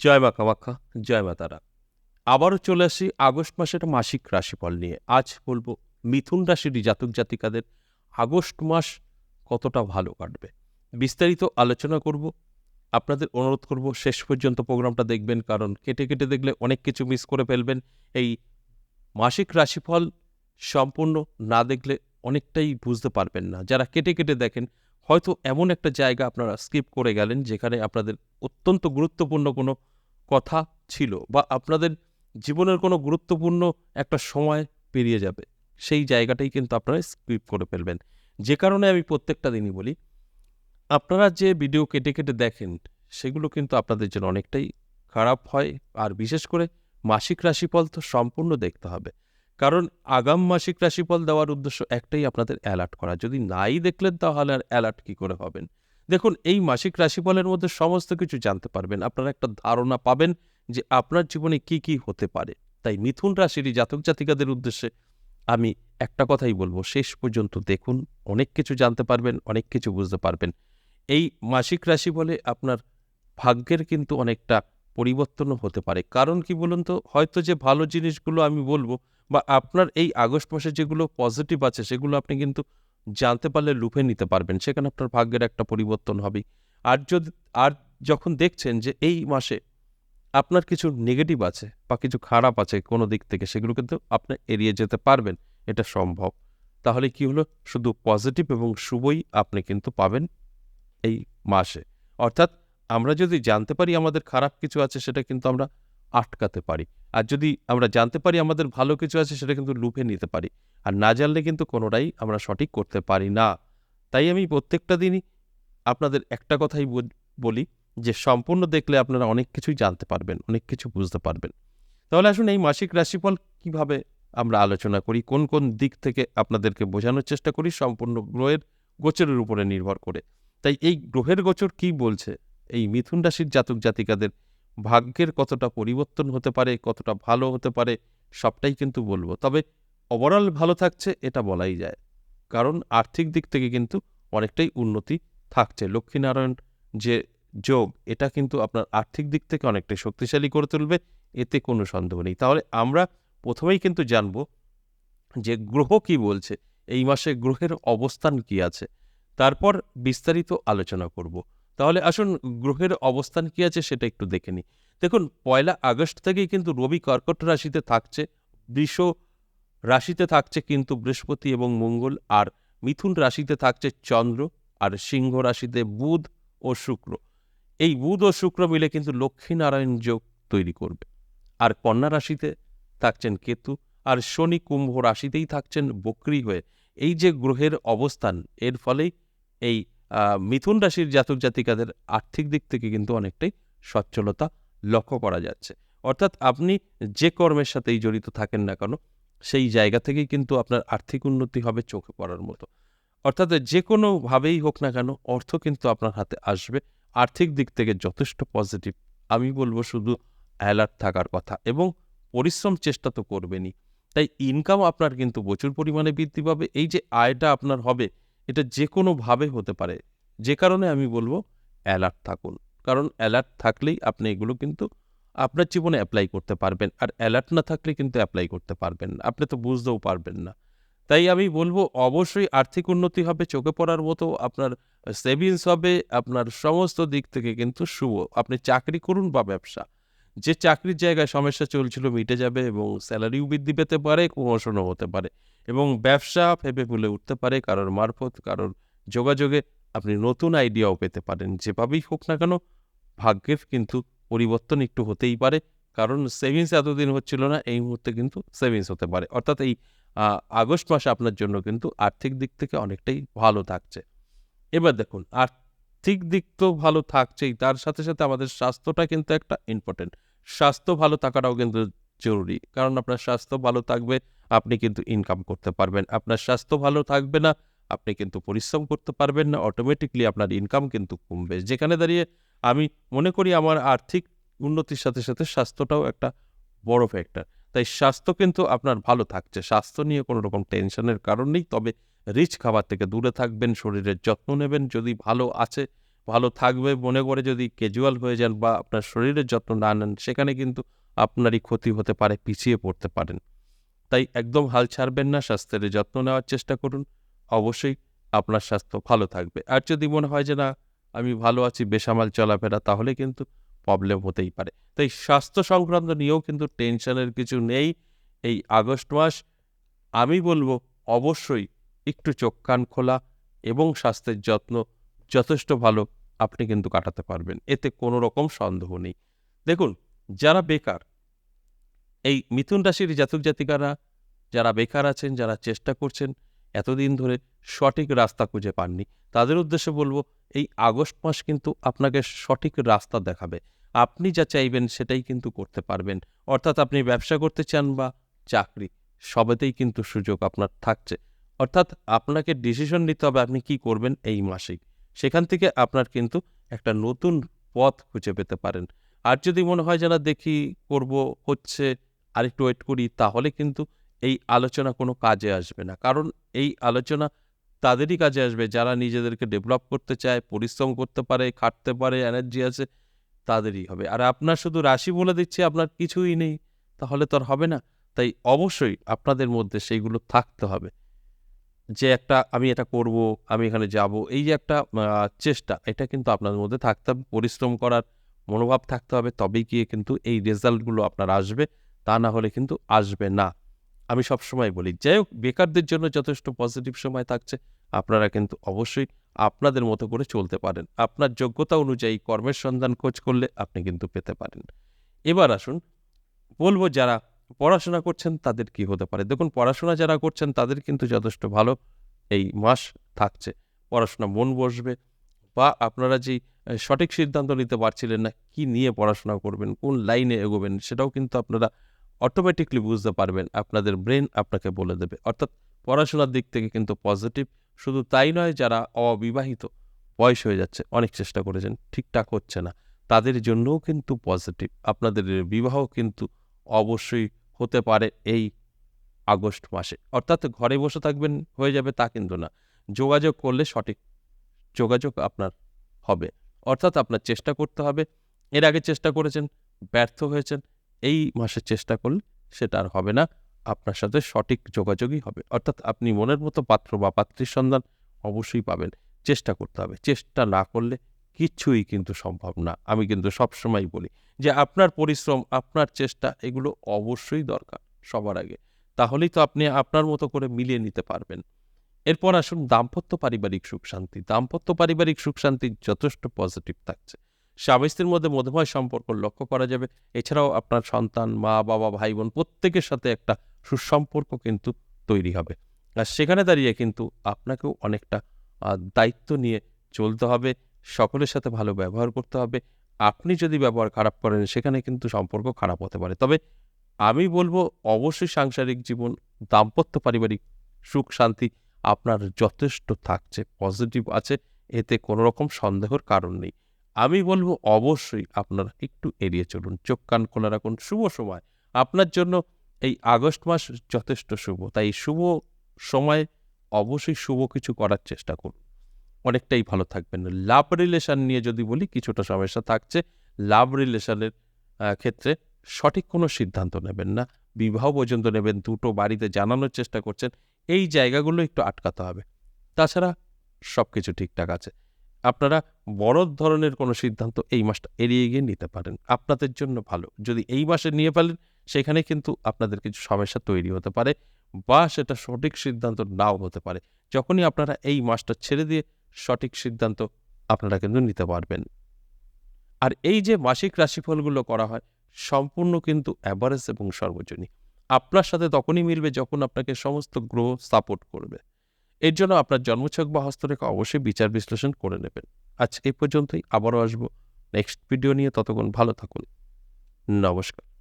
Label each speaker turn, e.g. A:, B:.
A: জয় মা কামাখ্যা জয় মা তারা। আবারও চলে আসি আগস্ট মাসের মাসিক রাশিফল নিয়ে। আজ বলব মিথুন রাশির জাতক জাতিকাদের আগস্ট মাস কতটা ভালো কাটবে। বিস্তারিত আলোচনা করব, আপনাদের অনুরোধ করব শেষ পর্যন্ত প্রোগ্রামটা দেখবেন, কারণ কেটে কেটে দেখলে অনেক কিছু মিস করে ফেলবেন। এই মাসিক রাশিফল সম্পূর্ণ না দেখলে অনেকটাই বুঝতে পারবেন না। যারা কেটে কেটে দেখেন, হয়তো এমন একটা জায়গা আপনারা স্কিপ করে গেলেন, যেখানে আপনাদের অত্যন্ত গুরুত্বপূর্ণ কোনো কথা ছিল বা আপনাদের জীবনের কোনো গুরুত্বপূর্ণ একটা সময় পেরিয়ে যাবে, সেই জায়গাটাই কিন্তু আপনারা স্কিপ করে ফেলবেন। যে কারণে আমি প্রত্যেকটা দিনই বলি, আপনারা যে ভিডিও কেটে কেটে দেখেন, সেগুলো কিন্তু আপনাদের জন্য অনেকটাই খারাপ হয়। আর বিশেষ করে মাসিক রাশিফল তো সম্পূর্ণ দেখতে হবে। কারণ আগাম মাসিক রাশিফল দেওয়ার উদ্দেশ্য একটাই আপনাদের অ্যালার্ট করা। যদি নাই দেখলেন তাহলে আর অ্যালার্ট কী করে হবেন? দেখুন, এই মাসিক রাশিফলের মধ্যে সমস্ত কিছু জানতে পারবেন। আপনারা একটা ধারণা পাবেন যে আপনার জীবনে কি কি হতে পারে। তাই মিথুন রাশির জাতক জাতিকাদের উদ্দেশ্যে আমি একটা কথাই বলব, শেষ পর্যন্ত দেখুন, অনেক কিছু জানতে পারবেন, অনেক কিছু বুঝতে পারবেন। এই মাসিক রাশি বলে আপনার ভাগ্যের কিন্তু অনেকটা পরিবর্তনও হতে পারে। কারণ কি বলুন তো, হয়তো যে ভালো জিনিসগুলো আমি বলব বা আপনার এই আগস্ট মাসে যেগুলো পজিটিভ আছে, সেগুলো আপনি কিন্তু জানতে পারলে লুফে নিতে পারবেন, সেখানে আপনার ভাগ্যের একটা পরিবর্তন হবে। আর যদি, আর যখন দেখছেন যে এই মাসে আপনার কিছু নেগেটিভ আছে বা কিছু খারাপ আছে কোনো দিক থেকে, সেগুলো কিন্তু আপনি এড়িয়ে যেতে পারবেন, এটা সম্ভব। তাহলে কি হলো? শুধু পজিটিভ এবং শুভই আপনি কিন্তু পাবেন এই মাসে। অর্থাৎ আমরা যদি জানতে পারি আমাদের খারাপ কিছু আছে, সেটা কিন্তু আমরা আটকাতে পারি। আর যদি আমরা জানতে পারি আমাদের ভালো কিছু আছে, সেটা কিন্তু লুপে নিতে পারি। আর না জানলে কিন্তু কোনোটাই আমরা সঠিক করতে পারি না। তাই আমি প্রত্যেকটা দিনই আপনাদের একটা কথাই বলি যে সম্পূর্ণ দেখলে আপনারা অনেক কিছুই জানতে পারবেন, অনেক কিছু বুঝতে পারবেন। তাহলে আসুন এই মাসিক রাশিফল কীভাবে আমরা আলোচনা করি, কোন কোন দিক থেকে আপনাদেরকে বোঝানোর চেষ্টা করি সম্পূর্ণ গ্রহের গোচরের উপরে নির্ভর করে। তাই এই গ্রহের গোচর কি বলছে? এই মিথুন রাশির জাতক জাতিকাদের ভাগ্যের কতটা পরিবর্তন হতে পারে, কতটা ভালো হতে পারে, সবটাই কিন্তু বলব। তবে ওভারঅল ভালো থাকছে এটা বলাই যায়। কারণ আর্থিক দিক থেকে কিন্তু অনেকটাই উন্নতি থাকছে। লক্ষ্মীনারায়ণ যে যোগ, এটা কিন্তু আপনার আর্থিক দিক থেকে অনেকটাই শক্তিশালী করে তুলবে, এতে কোনো সন্দেহ নেই। তাহলে আমরা প্রথমেই কিন্তু জানব যে গ্রহ কি বলছে, এই মাসে গ্রহের অবস্থান কি আছে। তারপর বিস্তারিত আলোচনা করব। তাহলে আসুন গ্রহের অবস্থান কি আছে সেটা একটু দেখে নিই। দেখুন, পয়লা আগস্ট থেকেই কিন্তু রবি কর্কট রাশিতে থাকছে, বৃষ রাশিতে থাকছে কিন্তু বৃহস্পতি এবং মঙ্গল, আর মিথুন রাশিতে থাকছে চন্দ্র, আর সিংহ রাশিতে বুধ ও শুক্র। এই বুধ ও শুক্র মিলে কিন্তু লক্ষ্মীনারায়ণ যোগ তৈরি করবে। আর কন্যা রাশিতে থাকছেন কেতু, আর শনি কুম্ভ রাশিতেই থাকছেন বক্রি হয়ে। এই যে গ্রহের অবস্থান, এর ফলেই এই মিথুন রাশির জাতক জাতিকাদের আর্থিক দিক থেকে কিন্তু অনেকটাই সচ্ছলতা লক্ষ্য করা যাচ্ছে। অর্থাৎ আপনি যে কর্মের সাথেই জড়িত থাকেন না কেন, সেই জায়গা থেকেই কিন্তু আপনার আর্থিক উন্নতি হবে চোখে পড়ার মতো। অর্থাৎ যে কোনোভাবেই হোক না কেন, অর্থ কিন্তু আপনার হাতে আসবে। আর্থিক দিক থেকে যথেষ্ট পজিটিভ আমি বলব শুধু অ্যালার্ট থাকার কথা এবং পরিশ্রম চেষ্টা তো করবেনই। তাই ইনকাম আপনার কিন্তু প্রচুর পরিমাণে বৃদ্ধি পাবে। এই যে আয়টা আপনার হবে এটা যে কোনোভাবে হতে পারে। যে কারণে আমি বলব অ্যালার্ট থাকুন। কারণ অ্যালার্ট থাকলেই আপনি এগুলো কিন্তু আপনার জীবনে অ্যাপ্লাই করতে পারবেন। আর অ্যালার্ট না থাকলে কিন্তু অ্যাপ্লাই করতে পারবেন না। আপনি তো বুঝতেও পারবেন না। তাই আমি বলব অবশ্যই আর্থিক উন্নতি হবে, চোখে পড়ার মতো আপনার সেভিংস হবে, আপনার সমস্ত দিক থেকে কিন্তু শুভ। আপনি চাকরি করুন বা ব্যবসা। যে চাকরির জায়গায় সমস্যা চলছিল মিটে যাবে এবং স্যালারিও বৃদ্ধি পেতে পারে প্রমোশনও হতে পারে। এবং ব্যবসা ভেবে ফুলে উঠতে পারে, কারোর মারফত, কারোর যোগাযোগে আপনি নতুন আইডিয়াও পেতে পারেন। যেভাবেই হোক না কেন, ভাগ্যের কিন্তু পরিবর্তন একটু হতেই পারে, কারণ সেভিংস এতদিন হচ্ছিল না, এই মুহূর্তে কিন্তু সেভিংস হতে পারে। অর্থাৎ এই আগস্ট মাসে আপনার জন্য কিন্তু আর্থিক দিক থেকে অনেকটাই ভালো থাকছে। এবার দেখুন, আর্থিক দিক তো ভালো থাকছেই, তার সাথে সাথে আমাদের স্বাস্থ্যটা কিন্তু একটা ইম্পর্টেন্ট স্বাস্থ্য ভালো থাকাটাও কিন্তু জরুরি, কারণ আপনার স্বাস্থ্য ভালো থাকবে আপনি কিন্তু ইনকাম করতে পারবেন। আপনার স্বাস্থ্য ভালো থাকবে না, আপনি কিন্তু পরিশ্রম করতে পারবেন না অটোমেটিকলি আপনার ইনকাম কিন্তু কমবে। যেখানে দাঁড়িয়ে আমি মনে করি আমার আর্থিক উন্নতির সাথে সাথে স্বাস্থ্যটাও একটা বড় ফ্যাক্টর তাই স্বাস্থ্য কিন্তু আপনার ভালো থাকছে। স্বাস্থ্য নিয়ে কোনো রকম টেনশনের কারণ নেই, তবে রিচ খাবার থেকে দূরে থাকবেন, শরীরের যত্ন নেবেন, যদি ভালো আছে, ভালো থাকবে, মনে করে যদি ক্যাজুয়াল হয়ে যান বা আপনার শরীরের যত্ন না নেন, সেখানে কিন্তু আপনারই ক্ষতি হতে পারে, পিছিয়ে পড়তে পারেন। তাই একদম হাল ছাড়বেন না, স্বাস্থ্যের যত্ন নেওয়ার চেষ্টা করুন। অবশ্যই আপনার স্বাস্থ্য ভালো থাকবে। আর যদি মনে হয় যে না, আমি ভালো আছি, বেসামাল চলাফেরা, তাহলে কিন্তু প্রবলেম হতেই পারে। তাই স্বাস্থ্য সংক্রান্ত নিয়েও কিন্তু টেনশনের কিছু নেই। এই আগস্ট মাস, আমি বলব অবশ্যই একটু চোখ কান খোলা এবং স্বাস্থ্যের যত্ন যথেষ্ট ভালো আপনি কিন্তু কাটাতে পারবেন। এতে কোনো রকম সন্দেহ নেই। দেখুন, যারা বেকার এই মিথুন রাশির জাতক জাতিকারা যারা বেকার আছেন, যারা চেষ্টা করছেন এতদিন ধরে সঠিক রাস্তা খুঁজে পাননি, তাদের উদ্দেশ্যে বলব, এই আগস্ট মাস কিন্তু আপনাকে সঠিক রাস্তা দেখাবে। আপনি যা চাইবেন সেটাই কিন্তু করতে পারবেন। অর্থাৎ আপনি ব্যবসা করতে চান বা চাকরি, সবেতেই কিন্তু সুযোগ আপনার থাকছে। অর্থাৎ আপনাকে ডিসিশন নিতে হবে আপনি কি করবেন এই মাসেই সেখান থেকে আপনার কিন্তু একটা নতুন পথ খুঁজে পেতে পারেন। আর যদি মনে হয় যেন দেখি করব, হচ্ছে আরেকটু ওয়েট করি, তাহলে কিন্তু এই আলোচনা কোনো কাজে আসবে না। কারণ এই আলোচনা তাদেরই কাজে আসবে। যারা নিজেদেরকে ডেভেলপ করতে চায়, পরিশ্রম করতে পারে, খাটতে পারে এনার্জি আছে, তাদেরই হবে। আর আপনার শুধু রাশি বলে দিচ্ছে, আপনার কিছুই নেই, তাহলে তো আর হবে না। তাই অবশ্যই আপনাদের মধ্যে সেইগুলো থাকতে হবে। যে একটা, আমি এটা করব, আমি এখানে যাব, এই যে একটা চেষ্টা, এটা কিন্তু আপনাদের মধ্যে থাকতে হবে। পরিশ্রম করার মনোভাব থাকতে হবে, তবেই গিয়ে কিন্তু এই রেজাল্টগুলো আপনার আসবে। তা না হলে কিন্তু আসবে না। আমি সবসময় বলি যাই হোক বেকারদের জন্য যথেষ্ট পজিটিভ সময় থাকছে আপনারা কিন্তু অবশ্যই আপনাদের মতো করে চলতে পারেন। আপনার যোগ্যতা অনুযায়ী কর্মের সন্ধান খোঁজ করলে আপনি কিন্তু পেতে পারেন। এবার আসুন বলব যারা পড়াশোনা করছেন তাদের কি হতে পারে? দেখুন পড়াশোনা যারা করছেন তাদের কিন্তু যথেষ্ট ভালো এই মাস থাকছে। পড়াশোনা মন বসবে বা আপনারা আহ, সঠিক সিদ্ধান্ত নিতে পারছিলেন না কি নিয়ে পড়াশোনা করবেন কোন লাইনে এগোবেন সেটাও কিন্তু আপনারা অটোমেটিকলি বুঝতে পারবেন আপনাদের ব্রেন আপনাকে বলে দেবে। অর্থাৎ পড়াশোনার দিক থেকে কিন্তু পজিটিভ শুধু তাই নয়, যারা অবিবাহিত, বয়স হয়ে যাচ্ছে, অনেক চেষ্টা করেছেন, ঠিকঠাক হচ্ছে না, তাদের জন্যও কিন্তু পজিটিভ আপনাদের বিবাহ কিন্তু অবশ্যই হতে পারে এই আগস্ট মাসে। অর্থাৎ ঘরে বসে থাকবেন, হয়ে যাবে তা কিন্তু না। যোগাযোগ করলে সঠিক যোগাযোগ আপনার হবে। অর্থাৎ আপনার চেষ্টা করতে হবে। এর আগে চেষ্টা করেছেন, ব্যর্থ হয়েছেন এই মাসে চেষ্টা করলে সেটা আর হবে না। আপনার সাথে সঠিক যোগাযোগই হবে। অর্থাৎ আপনি মনের মতো পাত্র বা পাত্রীর সন্ধান অবশ্যই পাবেন। চেষ্টা করতে হবে। চেষ্টা না করলে কিচ্ছুই কিন্তু সম্ভব না। আমি কিন্তু সবসময় বলি যে, আপনার পরিশ্রম, আপনার চেষ্টা এগুলো অবশ্যই দরকার সবার আগে। তাহলেই তো আপনি আপনার মতো করে মিলিয়ে নিতে পারবেন। এরপর আসুন, দাম্পত্য পারিবারিক সুখ শান্তি। দাম্পত্য পারিবারিক সুখ শান্তি যথেষ্ট পজিটিভ থাকছে। স্বামী স্ত্রীর মধ্যে মধুময় সম্পর্ক লক্ষ্য করা যাবে। এছাড়াও আপনার সন্তান, মা, বাবা ভাই বোন প্রত্যেকের সাথে একটা সুসম্পর্ক কিন্তু তৈরি হবে। আর সেখানে দাঁড়িয়ে কিন্তু আপনাকেও অনেকটা দায়িত্ব নিয়ে চলতে হবে, সকলের সাথে ভালো ব্যবহার করতে হবে। আপনি যদি ব্যবহার খারাপ করেন, সেখানে কিন্তু সম্পর্ক খারাপ হতে পারে। তবে আমি বলব, অবশ্যই সাংসারিক জীবন, দাম্পত্য পারিবারিক সুখ, শান্তি আপনার যথেষ্ট থাকছে, পজিটিভ আছে। এতে কোনো রকম সন্দেহের কারণ নেই। আমি বলব অবশ্যই আপনারা একটু এড়িয়ে চলুন, চোখ কান খোলা রাখুন। শুভ সময়। আপনার জন্য এই আগস্ট মাস যথেষ্ট শুভ, তাই শুভ সময় অবশ্যই শুভ কিছু করার চেষ্টা করুন। অনেকটাই ভালো থাকবেন। লাভ রিলেশন নিয়ে যদি বলি, কিছুটা সমস্যা থাকছে। লাভ রিলেশনের ক্ষেত্রে সঠিক কোনো সিদ্ধান্ত নেবেন না। বিবাহ পর্যন্ত নেবেন, দুটো বাড়িতে জানানোর চেষ্টা করছেন, এই জায়গাগুলো একটু আটকাতে হবে। তাছাড়া সব কিছু ঠিকঠাক আছে। আপনারা বড় ধরনের কোনো সিদ্ধান্ত এই মাসটা এড়িয়ে গিয়ে নিতে পারেন। আপনাদের জন্য ভালো। যদি এই মাসে নিয়ে ফেলেন, সেখানে কিন্তু আপনাদের কিছু সমস্যা তৈরি হতে পারে বা সেটা সঠিক সিদ্ধান্ত নাও হতে পারে। যখনই আপনারা এই মাসটা ছেড়ে দিয়ে সঠিক সিদ্ধান্ত আপনারা কিন্তু নিতে পারবেন। আর এই যে মাসিক রাশিফলগুলো করা হয়, সম্পূর্ণ কিন্তু অ্যাভারেজ এবং সর্বজনীন। আপনার সাথে তখনই মিলবে যখন আপনাকে সমস্ত গ্রহ সাপোর্ট করবে। এর জন্য আপনার জন্মছক বা হস্তরেখা অবশ্যই বিচার বিশ্লেষণ করে নেবেন। আজকে এই পর্যন্তই, আবারও আসব নেক্সট ভিডিও নিয়ে, ততক্ষণ ভালো থাকুন। নমস্কার।